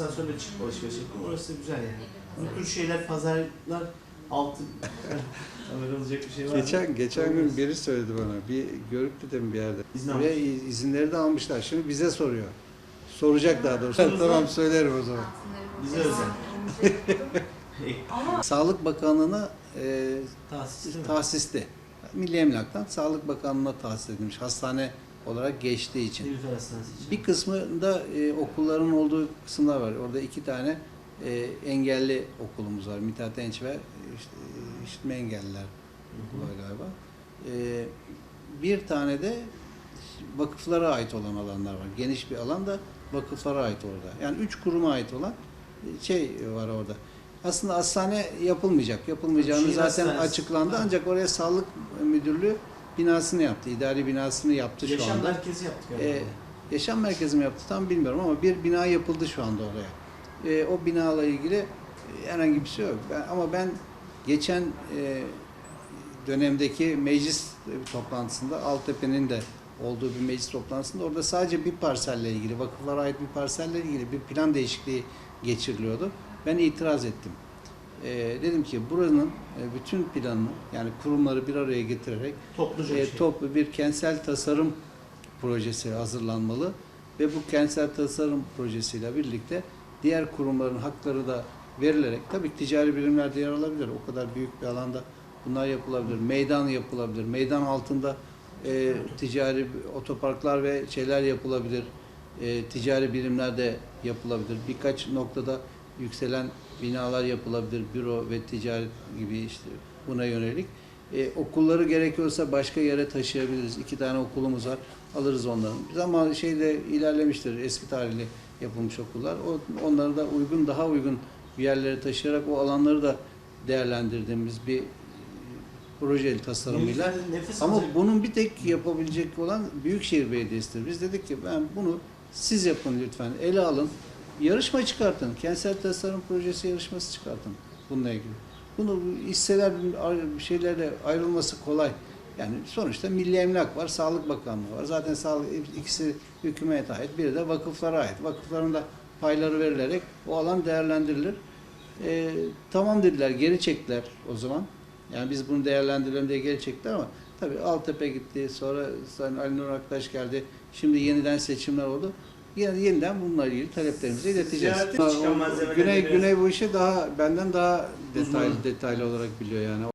asansörle çıkıp alışveriş yapıyorum. Orası güzel yani. Bu tür şeyler, pazarlar altı... Haber olacak bir şey var mı? Geçen geçen gün biri söyledi bana. Bir görüp dedim bir yerde. İzin Buraya almış. izinleri de almışlar. Şimdi bize soruyor. Soracak daha doğrusu. Tamam söylerim o zaman. Bize özel. Sağlık Bakanlığı'na e, Tahsis değil mi? tahsisli. Milli Emlak'tan Sağlık Bakanlığı'na tahsis edilmiş. Hastane olarak geçtiği için. İçin. Bir kısmında e, okulların olduğu kısımlar var. Orada iki tane e, engelli okulumuz var. Mithat Enç ve işte, işitme engelliler okulu var galiba. E, bir tane de vakıflara ait olan alanlar var. Geniş bir alan da vakıflara ait orada. Yani üç kuruma ait olan e, şey var orada. Aslında hastane yapılmayacak. Yapılmayacağını Şehir zaten hastanesi. açıklandı. Ancak oraya sağlık müdürlüğü binasını yaptı. İdari binasını yaptı şu Yaşam anda. merkezi yaptık. Ee, galiba. yaşam merkezi mi yaptı tam bilmiyorum ama bir bina yapıldı şu anda oraya. Ee, o binayla ilgili e, herhangi bir şey yok. Ben, ama ben geçen e, dönemdeki meclis toplantısında Altepe'nin de olduğu bir meclis toplantısında orada sadece bir parselle ilgili, vakıflara ait bir parselle ilgili bir plan değişikliği geçiriliyordu. Ben itiraz ettim. Ee, dedim ki buranın e, bütün planını yani kurumları bir araya getirerek Topluca bir e, şey. toplu bir kentsel tasarım projesi hazırlanmalı ve bu kentsel tasarım projesiyle birlikte diğer kurumların hakları da verilerek tabii ticari birimlerde yer alabilir. O kadar büyük bir alanda bunlar yapılabilir. Meydan yapılabilir. Meydan altında e, ticari otoparklar ve şeyler yapılabilir. E, ticari birimlerde yapılabilir. Birkaç noktada yükselen binalar yapılabilir. Büro ve ticaret gibi işte buna yönelik. E, okulları gerekiyorsa başka yere taşıyabiliriz. İki tane okulumuz var. Alırız onları. Ama şeyde ilerlemiştir. Eski tarihli yapılmış okullar. O, onları da uygun, daha uygun bir yerlere taşıyarak o alanları da değerlendirdiğimiz bir e, proje tasarımıyla. Nefes Ama alacak- bunun bir tek yapabilecek olan Büyükşehir Belediyesi'dir. Biz dedik ki ben bunu siz yapın lütfen. Ele alın. Yarışma çıkartın. Kentsel tasarım projesi yarışması çıkartın bununla ilgili. Bunu hisseler şeylerle ayrılması kolay. Yani sonuçta Milli Emlak var, Sağlık Bakanlığı var. Zaten sağlık ikisi hükümete ait, biri de vakıflara ait. Vakıfların da payları verilerek o alan değerlendirilir. Ee, tamam dediler, geri çektiler o zaman. Yani biz bunu değerlendirelim diye geri çektiler ama tabii Altepe gitti, sonra Sayın Ali Nur Aktaş geldi. Şimdi yeniden seçimler oldu. Yani yeniden bununla ilgili taleplerimizi ileteceğiz. Çıkan malzemeleri Güney, biraz- Güney bu işi daha benden daha detaylı detaylı olarak biliyor yani.